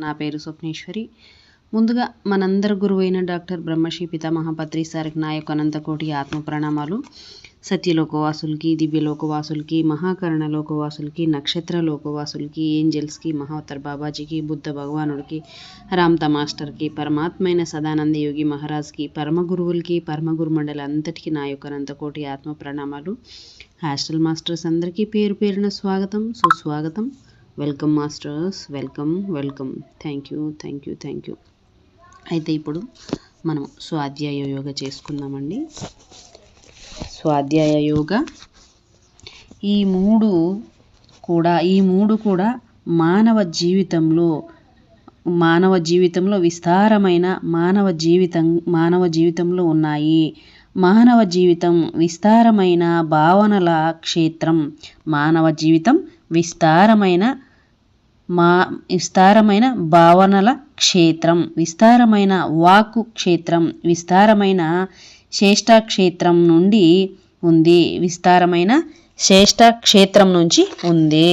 నా పేరు స్వప్నేశ్వరి. ముందుగా మనందరి గురువైన డాక్టర్ బ్రహ్మశ్రీ పితామహాపత్రి సార్కి నా యొక్క అనంతకోటి ఆత్మ ప్రణామాలు సత్యలోకవాసులకి దివ్యలోకవాసులకి మహాకరణ లోకవాసులకి నక్షత్ర లోకవాసులకి ఏంజల్స్కి మహావతర్ బాబాజీకి బుద్ధ భగవానుడికి రామ్త మాస్టర్కి పరమాత్మైన సదానంద యోగి మహారాజ్కి పరమ గురువులకి పరమ గురుమండలి అంతటికి అంతటికీ నా యొక్క అనంతకోటి ఆత్మ ప్రణామాలు హాస్టల్ మాస్టర్స్ అందరికీ పేరు పేరున స్వాగతం సుస్వాగతం. Welcome masters welcome welcome thank you thank you thank you అయితే ఇప్పుడు మనం స్వాధ్యాయ యోగ చేసుకుందామండి. స్వాధ్యాయ యోగ. ఈ మూడు కూడా ఈ మూడు కూడా మానవ జీవితంలో మానవ జీవితంలో విస్తారమైన మానవ జీవితం మానవ జీవితంలో ఉన్నాయి. మానవ జీవితం విస్తారమైన భావనల క్షేత్రం మానవ జీవితం విస్తారమైన మా విస్తారమైన భావనల క్షేత్రం విస్తారమైన వాక్కు క్షేత్రం విస్తారమైన శ్రేష్ట క్షేత్రం నుండి ఉంది. విస్తారమైన శ్రేష్ట క్షేత్రం నుంచి ఉంది.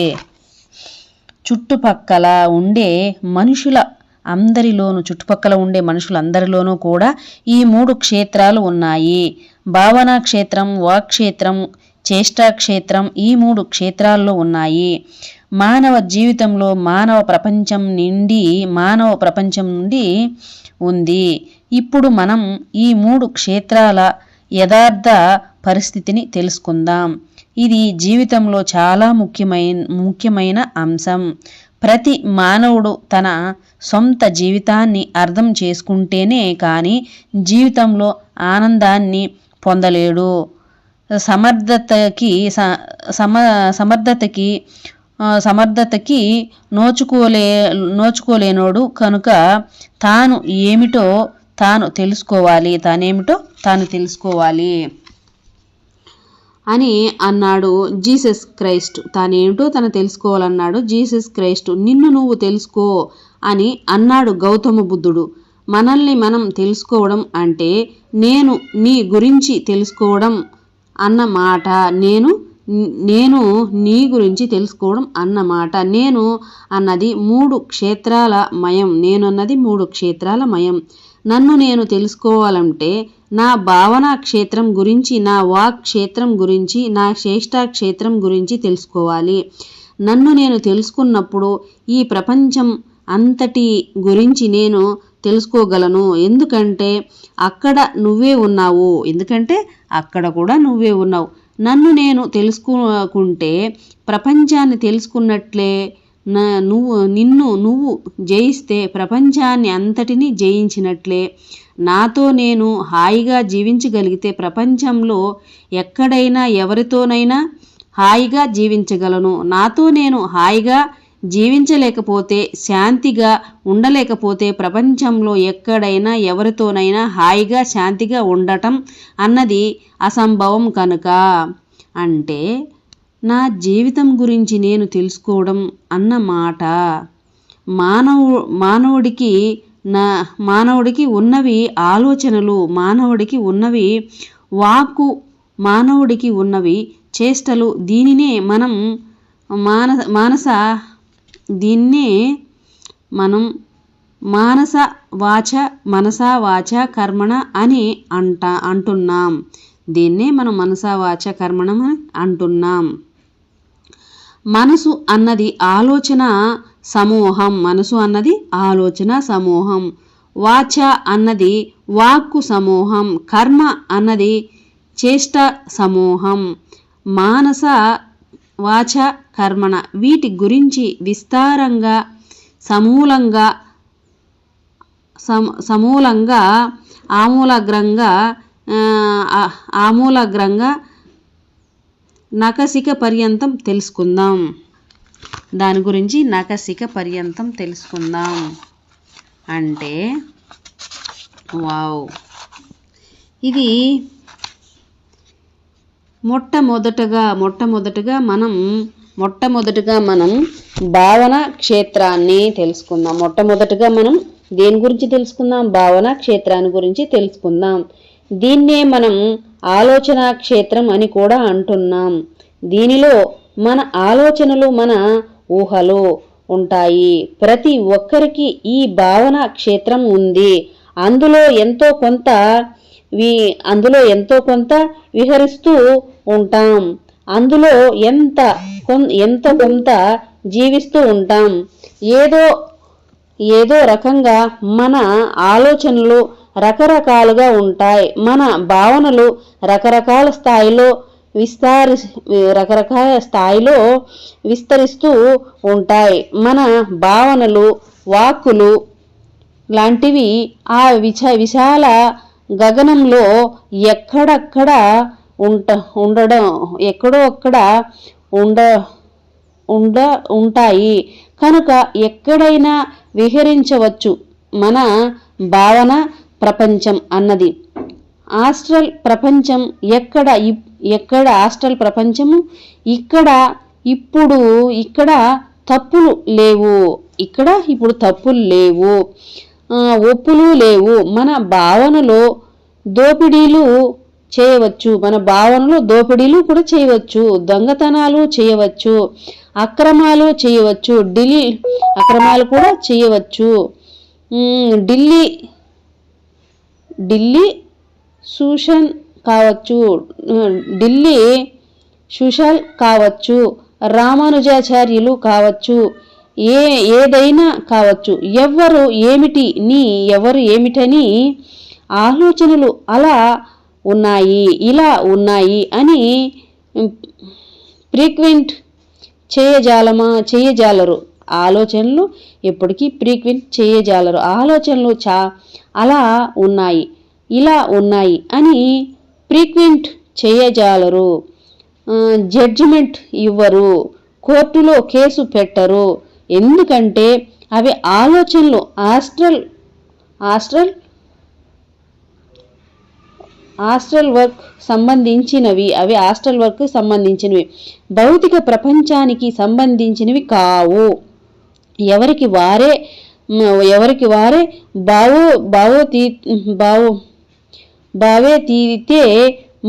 చుట్టుపక్కల ఉండే మనుషుల అందరిలోనూ చుట్టుపక్కల ఉండే మనుషులందరిలోనూ కూడా ఈ మూడు క్షేత్రాలు ఉన్నాయి. భావనా క్షేత్రం వాక్క్షేత్రం చేష్టా క్షేత్రం ఈ మూడు క్షేత్రాల్లో ఉన్నాయి. మానవ జీవితంలో మానవ ప్రపంచం నిండి మానవ ప్రపంచం నుండి ఉంది. ఇప్పుడు మనం ఈ మూడు క్షేత్రాల యథార్థ పరిస్థితిని తెలుసుకుందాం. ఇది జీవితంలో చాలా ముఖ్యమైన ముఖ్యమైన అంశం. ప్రతి మానవుడు తన సొంత జీవితాన్ని అర్థం చేసుకుంటేనే కానీ జీవితంలో ఆనందాన్ని పొందలేడు. సమర్థతకి సమ సమర్థతకి సమర్థతకి నోచుకోలే నోచుకోలేనోడు కనుక తాను ఏమిటో తాను తెలుసుకోవాలి. తానేమిటో తాను తెలుసుకోవాలి అని అన్నాడు జీసస్ క్రైస్ట్. తానేమిటో తను తెలుసుకోవాలన్నాడు జీసస్ క్రైస్ట్. నిన్ను నువ్వు తెలుసుకో అని అన్నాడు గౌతమ బుద్ధుడు. మనల్ని మనం తెలుసుకోవడం అంటే నేను నీ గురించి తెలుసుకోవడం అన్న మాట. నేను నేను నీ గురించి తెలుసుకోవడం అన్నమాట నేను అన్నది మూడు క్షేత్రాల మయం. నేను అన్నది మూడు క్షేత్రాల మయం. నన్ను నేను తెలుసుకోవాలంటే నా భావన క్షేత్రం గురించి నా వాక్ క్షేత్రం గురించి నా శ్రేష్ట క్షేత్రం గురించి తెలుసుకోవాలి. నన్ను నేను తెలుసుకున్నప్పుడు ఈ ప్రపంచం అంతటి గురించి నేను తెలుసుకోగలను. ఎందుకంటే అక్కడ నువ్వే ఉన్నావు. ఎందుకంటే అక్కడ కూడా నువ్వే ఉన్నావు. నన్ను నేను తెలుసుకుంటే ప్రపంచాన్ని తెలుసుకున్నట్లే నా నువ్వు నిన్ను నువ్వు జయిస్తే ప్రపంచాన్ని అంతటినీ జయించినట్లే. నాతో నేను హాయిగా జీవించగలిగితే ప్రపంచంలో ఎక్కడైనా ఎవరితోనైనా హాయిగా జీవించగలను. నాతో నేను హాయిగా జీవించలేకపోతే శాంతిగా ఉండలేకపోతే ప్రపంచంలో ఎక్కడైనా ఎవరితోనైనా హాయిగా శాంతిగా ఉండటం అన్నది అసంభవం కనుక. అంటే నా జీవితం గురించి నేను తెలుసుకోవడం అన్న మాట. మానవు మానవుడికి నా మానవుడికి ఉన్నవి ఆలోచనలు మానవుడికి ఉన్నవి వాక్కు మానవుడికి ఉన్నవి చేష్టలు దీనినే మనం మాన మానస దీన్నే మనం మానస వాచ మనసా వాచ కర్మణ అని అంట అంటున్నాం. దీన్నే మనం మనసా వాచ కర్మణ అంటున్నాం. మనసు అన్నది ఆలోచన సమూహం. మనసు అన్నది ఆలోచన సమూహం. వాచ అన్నది వాక్కు సమూహం. కర్మ అన్నది చేష్ట సమూహం. మానస వాచ కర్మణ. వీటి గురించి విస్తారంగా సమూలంగా సమూలంగా ఆమూలగ్రంగా ఆమూలగ్రంగా నకసిక పర్యంతం తెలుసుకుందాం. దాని గురించి నకసిక పర్యంతం తెలుసుకుందాం. అంటే వావ్. ఇది మొట్టమొదటగా మొట్టమొదటగా మనం మొట్టమొదటగా మనం భావన క్షేత్రాన్ని తెలుసుకుందాం. మొట్టమొదటగా మనం దేని గురించి తెలుసుకుందాం? భావన క్షేత్రాన్ని గురించి తెలుసుకుందాం. దీన్నే మనం ఆలోచన క్షేత్రం అని కూడా అంటున్నాం. దీనిలో మన ఆలోచనలు మన ఊహలు ఉంటాయి. ప్రతి ఒక్కరికి ఈ భావన క్షేత్రం ఉంది. అందులో ఎంతో కొంత వి అందులో ఎంతో కొంత విహరిస్తూ ఉంటాం. అందులో ఎంత ఎంత కొంత జీవిస్తూ ఉంటాం. ఏదో ఏదో రకంగా మన ఆలోచనలు రకరకాలుగా ఉంటాయి. మన భావనలు రకరకాల స్థాయిలో విస్తారి రకరకాల స్థాయిలో విస్తరిస్తూ ఉంటాయి. మన భావనలు వాక్కులు లాంటివి ఆ విచ విశాల గగనంలో ఎక్కడక్కడ ఉంట ఉండడం. ఎక్కడో అక్కడ ఉండ ఉండ ఉంటాయి. కనుక ఎక్కడైనా విహరించవచ్చు మన భావన ప్రపంచం అన్నది. ఆస్ట్రల్ ప్రపంచం ఎక్కడ ఎక్కడ ఆస్ట్రల్ ప్రపంచము? ఇక్కడ ఇప్పుడు ఇక్కడ తప్పులు లేవు. ఇక్కడ ఇప్పుడు తప్పులు లేవు. ఒప్పులు లేవు. మన భావనలో దోపిడీలు చేయవచ్చు. మన భావనలు దోపిడీలు కూడా చేయవచ్చు. దొంగతనాలు చేయవచ్చు. అక్రమాలు చేయవచ్చు. ఢిల్లీ అక్రమాలు కూడా చేయవచ్చు. ఢిల్లీ ఢిల్లీ సూషన్ కావచ్చు. ఢిల్లీ సుషల్ కావచ్చు. రామానుజాచార్యులు కావచ్చు. ఏ ఏదైనా కావచ్చు. ఎవ్వరు ఏమిటి నీ ఎవరు ఏమిటని ఆలోచనలు అలా ఉన్నాయి ఇలా ఉన్నాయి అని ఫ్రీక్వెంట్ చేయజాలమా చేయజాలరు. ఆలోచనలు ఎప్పటికీ ఫ్రీక్వెంట్ చేయజాలరు. ఆలోచనలు చా అలా ఉన్నాయి ఇలా ఉన్నాయి అని ఫ్రీక్వెంట్ చేయజాలరు. జడ్జిమెంట్ ఇవ్వరు కోర్టులో కేసు పెట్టరు. ఎందుకంటే అవి ఆలోచనలు ఆస్ట్రల్ ఆస్ట్రల్ హాస్టల్ వర్క్ సంబంధించినవి. అవి హాస్టల్ వర్క్ సంబంధించినవి. భౌతిక ప్రపంచానికి సంబంధించినవి కావు. ఎవరికి వారే ఎవరికి వారే బావో బావో తీ బావో బావే తీరితే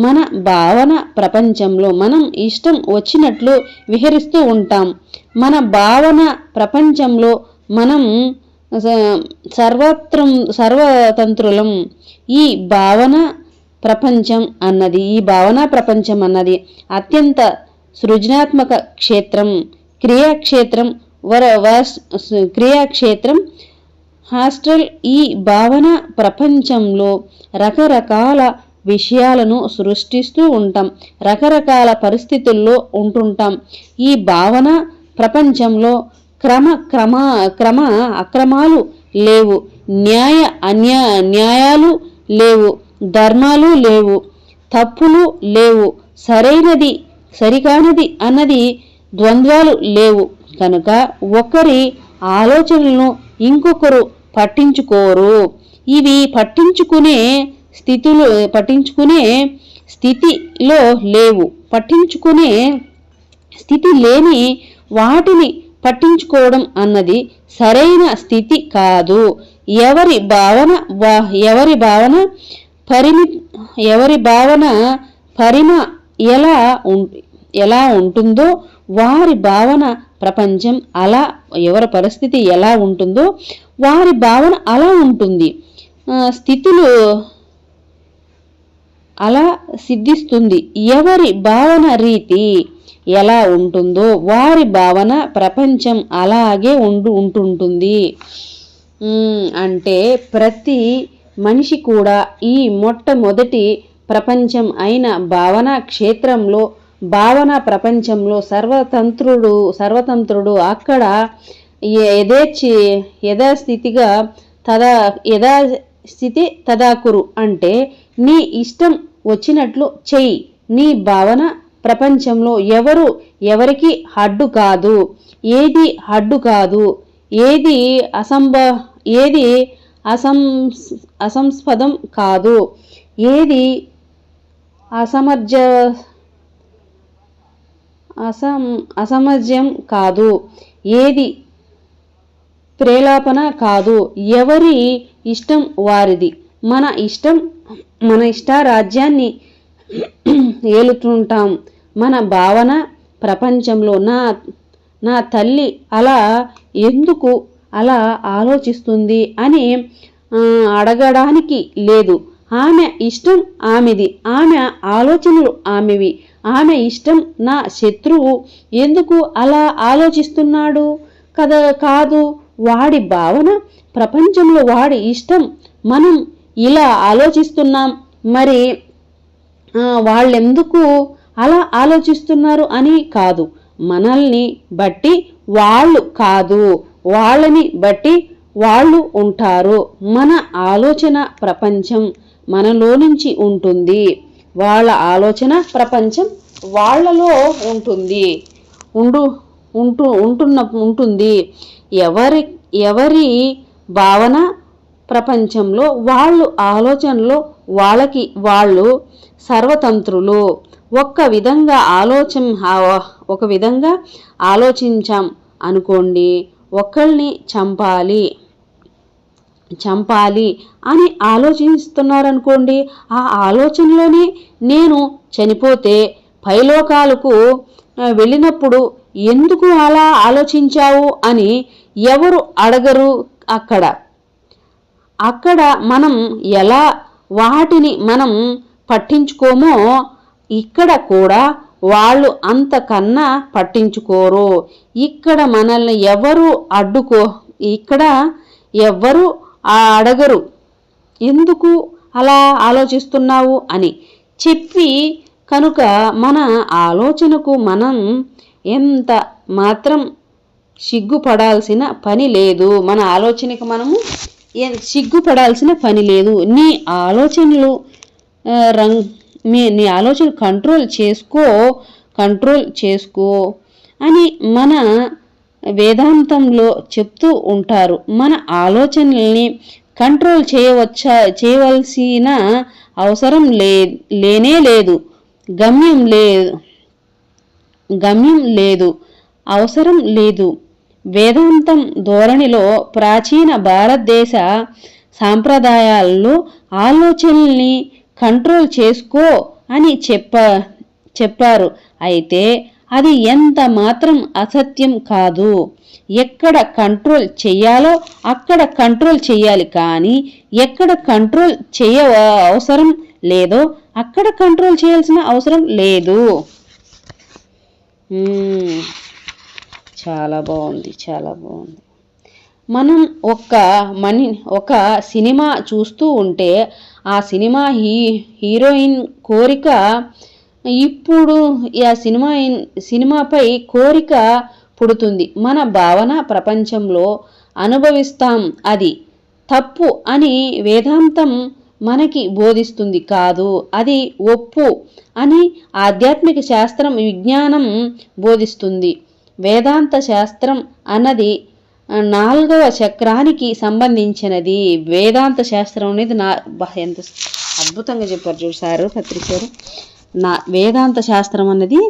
మన భావన ప్రపంచంలో మనం ఇష్టం వచ్చినట్లు విహరిస్తూ ఉంటాం. మన భావన ప్రపంచంలో మనం సర్వత్రం సర్వతంత్రులం. ఈ భావన ప్రపంచం అన్నది ఈ భావన ప్రపంచం అన్నది అత్యంత సృజనాత్మక క్షేత్రం క్రియాక్షేత్రం వర క్రియాక్షేత్రం. హాస్టల్ ఈ భావన ప్రపంచంలో రకరకాల విషయాలను సృష్టిస్తూ ఉంటాం రకరకాల పరిస్థితుల్లో ఉంటుంటాం. ఈ భావన ప్రపంచంలో క్రమ క్రమ క్రమ అక్రమాలు లేవు న్యాయ అన్యా న్యాయాలు లేవు. ధర్మాలు లేవు తప్పులు లేవు సరైనది సరికానిది అన్నది ద్వంద్వాలు లేవు. కనుక ఒకరి ఆలోచనలను ఇంకొకరు పట్టించుకోరు. ఇవి పట్టించుకునే స్థితిలో పట్టించుకునే స్థితిలో లేవు. పట్టించుకునే స్థితి లేని వాటిని పట్టించుకోవడం అన్నది సరైన స్థితి కాదు. ఎవరి భావన ఎవరి భావన పరిమి ఎవరి భావన పరిమ ఎలా ఎలా ఉంటుందో వారి భావన ప్రపంచం అలా ఎవరి పరిస్థితి ఎలా ఉంటుందో వారి భావన అలా ఉంటుంది. స్థితులు అలా సిద్ధిస్తుంది. ఎవరి భావన రీతి ఎలా ఉంటుందో వారి భావన ప్రపంచం అలాగే ఉండు ఉంటుంటుంది. అంటే ప్రతి మనిషి కూడా ఈ మొట్టమొదటి ప్రపంచం అయిన భావన క్షేత్రంలో భావన ప్రపంచంలో సర్వతంత్రుడు సర్వతంత్రుడు అక్కడ యథేచ్ఛి యథాస్థితిగా తదా యథాస్థితి తదాకురు అంటే నీ ఇష్టం వచ్చినట్లు చెయ్యి. నీ భావన ప్రపంచంలో ఎవరు ఎవరికి హడ్డు కాదు. ఏది హడ్డు కాదు. ఏది అసంభ ఏది అసం అసంస్పదం కాదు. ఏది? అసమర్జ అసం అసమర్జ్యం కాదు. ఏది? ప్రేలాపన కాదు. ఎవరి ఇష్టం వారిది? మన ఇష్టం మన ఇష్టారాజ్యాన్ని ఏలుతుంటాం. మన భావన ప్రపంచంలో నా నా తల్లి అలా ఎందుకు అలా ఆలోచిస్తుంది అని అడగడానికి లేదు. ఆమె ఇష్టం ఆమెది. ఆమె ఆలోచనలు ఆమెవి. ఆమె ఇష్టం నా శత్రువు. ఎందుకు అలా ఆలోచిస్తున్నాడు? కదా కాదు. వాడి భావన ప్రపంచంలో వాడి ఇష్టం. మనం ఇలా ఆలోచిస్తున్నాం. మరి వాళ్ళెందుకు అలా ఆలోచిస్తున్నారు అని కాదు. మనల్ని బట్టి వాళ్ళు కాదు. వాళ్ళని బట్టి వాళ్ళు ఉంటారు. మన ఆలోచన ప్రపంచం మనలో నుంచి ఉంటుంది. వాళ్ళ ఆలోచన ప్రపంచం వాళ్ళలో ఉంటుంది. ఉండు ఉంటూ ఉంటున్న ఉంటుంది. ఎవరి ఎవరి భావన ప్రపంచంలో వాళ్ళు ఆలోచనలో వాళ్ళకి వాళ్ళు సర్వతంత్రులు. ఒక్క విధంగా ఆలోచన ఒక విధంగా ఆలోచించాం అనుకోండి. ఒకళ్ళని చంపాలి. చంపాలి అని ఆలోచిస్తున్నారనుకోండి ఆ ఆలోచనలోనే నేను చనిపోతే పైలోకాలకు వెళ్ళినప్పుడు ఎందుకు అలా ఆలోచించావు అని ఎవరు అడగరు అక్కడ. అక్కడ మనం ఎలా వాటిని మనం పట్టించుకోమో ఇక్కడ కూడా వాళ్ళు అంతకన్నా పట్టించుకోరు. ఇక్కడ మనల్ని ఎవరు అడ్డుకో ఇక్కడ ఎవ్వరు ఆ అడగరు. ఎందుకు అలా ఆలోచిస్తున్నావు అని చెప్పి కనుక మన ఆలోచనకు మనం ఎంత మాత్రం సిగ్గుపడాల్సిన పని లేదు. మన ఆలోచనకు మనము ఏ- సిగ్గుపడాల్సిన పని లేదు. నీ ఆలోచనలు రంగ్ మీ నీ ఆలోచన కంట్రోల్ చేసుకో కంట్రోల్ చేసుకో అని మన వేదాంతంలో చెప్తూ ఉంటారు. మన ఆలోచనల్ని కంట్రోల్ చేయవచ్చా చేయవలసిన అవసరం లే లేనే లేదు. గమ్యం లేదు గమ్యం లేదు. అవసరం లేదు. వేదాంతం ధోరణిలో ప్రాచీన భారతదేశ సాంప్రదాయాల్లో ఆలోచనల్ని కంట్రోల్ చేసుకో అని చెప్ప చెప్పారు. అయితే అది ఎంత మాత్రం అసత్యం కాదు. ఎక్కడ కంట్రోల్ చెయ్యాలో అక్కడ కంట్రోల్ చెయ్యాలి కానీ ఎక్కడ కంట్రోల్ చేయ అవసరం లేదో అక్కడ కంట్రోల్ చేయాల్సిన అవసరం లేదు. చాలా బాగుంది చాలా బాగుంది. మనం ఒక్క మని ఒక సినిమా చూస్తూ ఉంటే ఆ సినిమా హీ హీరోయిన్ కోరిక ఇప్పుడు ఆ సినిమా సినిమాపై కోరిక పుడుతుంది. మన భావన ప్రపంచంలో అనుభవిస్తాం అది తప్పు అని వేదాంతం మనకి బోధిస్తుంది కాదు అది ఒప్పు అని ఆధ్యాత్మిక శాస్త్రం విజ్ఞానం బోధిస్తుంది. వేదాంత శాస్త్రం అన్నది నాలుగవ చక్రానికి సంబంధించినది వేదాంత శాస్త్రం అనేది నా ఎంత అద్భుతంగా చెప్పారు చూసారు పత్రికారు నా వేదాంత శాస్త్రం అన్నది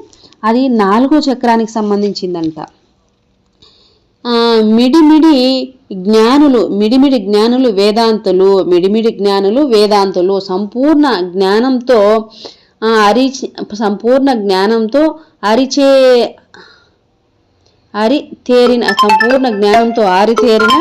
అది నాలుగో చక్రానికి సంబంధించిందంట. మిడిమిడి జ్ఞానులు మిడిమిడి జ్ఞానులు వేదాంతులు మిడిమిడి జ్ఞానులు వేదాంతులు సంపూర్ణ జ్ఞానంతో అరిచే అరిచి సంపూర్ణ జ్ఞానంతో అరిచే అరి తేరిన సంపూర్ణ జ్ఞానంతో ఆరితేరిన